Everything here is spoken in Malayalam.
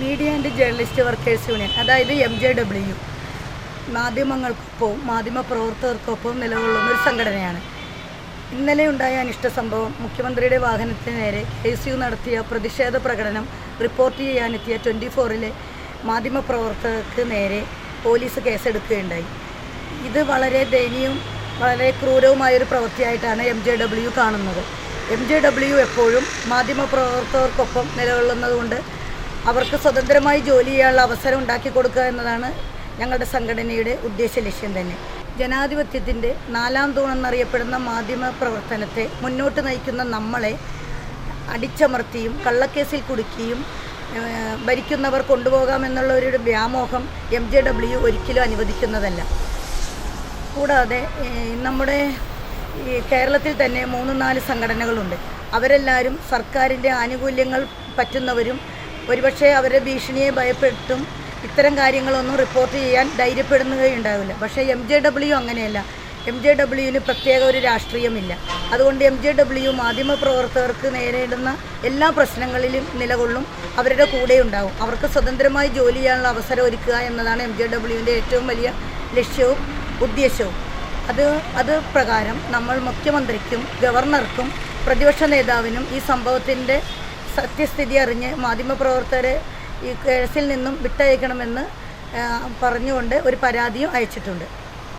Media and journalist workers union അതായത് എം ജെ ഡബ്ല്യു മാധ്യമങ്ങൾക്കൊപ്പവും മാധ്യമ പ്രവർത്തകർക്കൊപ്പവും നിലകൊള്ളുന്ന ഒരു സംഘടനയാണ്. ഇന്നലെ ഉണ്ടായ അനിഷ്ട സംഭവം മുഖ്യമന്ത്രിയുടെ വാഹനത്തിന് നേരെ കെ എസ് യു നടത്തിയ പ്രതിഷേധ പ്രകടനം റിപ്പോർട്ട് ചെയ്യാനെത്തിയ ട്വന്റി ഫോറിലെ മാധ്യമപ്രവർത്തകർക്ക് നേരെ പോലീസ് കേസെടുക്കുകയുണ്ടായി. ഇത് വളരെ ദയനീയവും വളരെ ക്രൂരവുമായൊരു പ്രവൃത്തിയായിട്ടാണ് എം ജെ ഡബ്ല്യു കാണുന്നത്. എം ജെ ഡബ്ല്യു എപ്പോഴും മാധ്യമപ്രവർത്തകർക്കൊപ്പം നിലകൊള്ളുന്നതുകൊണ്ട് അവർക്ക് സ്വതന്ത്രമായി ജോലി ചെയ്യാനുള്ള അവസരം ഉണ്ടാക്കി കൊടുക്കുക എന്നതാണ് ഞങ്ങളുടെ സംഘടനയുടെ ഉദ്ദേശ ലക്ഷ്യം തന്നെ. ജനാധിപത്യത്തിന്റെ നാലാം തൂണെന്നറിയപ്പെടുന്ന മാധ്യമ പ്രവർത്തനത്തെ മുന്നോട്ട് നയിക്കുന്ന നമ്മളെ അടിച്ചമർത്തിയും കള്ളക്കേസിൽ കുടുക്കിയും ഭരിക്കുന്നവർ കൊണ്ടുപോകാമെന്നുള്ള ഒരു വ്യാമോഹം എം ജെ ഡബ്ല്യു ഒരിക്കലും അനുവദിക്കുന്നതല്ല. കൂടാതെ നമ്മുടെ ഈ കേരളത്തിൽ തന്നെ മൂന്ന് നാല് സംഘടനകളുണ്ട്. അവരെല്ലാവരും സർക്കാരിന്റെ ആനുകൂല്യങ്ങൾ പറ്റുന്നവരും ഒരുപക്ഷെ അവരുടെ ഭീഷണിയെ ഭയപ്പെട്ടും ഇത്തരം കാര്യങ്ങളൊന്നും റിപ്പോർട്ട് ചെയ്യാൻ ധൈര്യപ്പെടുന്നുകയുണ്ടാവില്ല. പക്ഷേ എം ജെ ഡബ്ല്യു അങ്ങനെയല്ല. എം ജെ ഡബ്ല്യുവിന് പ്രത്യേക ഒരു രാഷ്ട്രീയമില്ല. അതുകൊണ്ട് എം ജെ ഡബ്ല്യു മാധ്യമപ്രവർത്തകർക്ക് നേരിടുന്ന എല്ലാ പ്രശ്നങ്ങളിലും നിലകൊള്ളും അവരുടെ കൂടെ ഉണ്ടാവും. അവർക്ക് സ്വതന്ത്രമായി ജോലി ചെയ്യാനുള്ള അവസരം ഒരുക്കുക എന്നതാണ് എം ജെ ഡബ്ല്യുവിന്റെ ഏറ്റവും വലിയ ലക്ഷ്യവും ഉദ്ദേശവും. അത് അത് പ്രകാരം നമ്മൾ മുഖ്യമന്ത്രിക്കും ഗവർണർക്കും പ്രതിപക്ഷ നേതാവിനും ഈ സംഭവത്തിന്റെ സത്യസ്ഥിതി അറിഞ്ഞ് മാധ്യമപ്രവർത്തകരെ ഈ കേസിൽ നിന്നും വിട്ടയക്കണമെന്ന് പറഞ്ഞുകൊണ്ട് ഒരു പരാതിയും അയച്ചിട്ടുണ്ട്.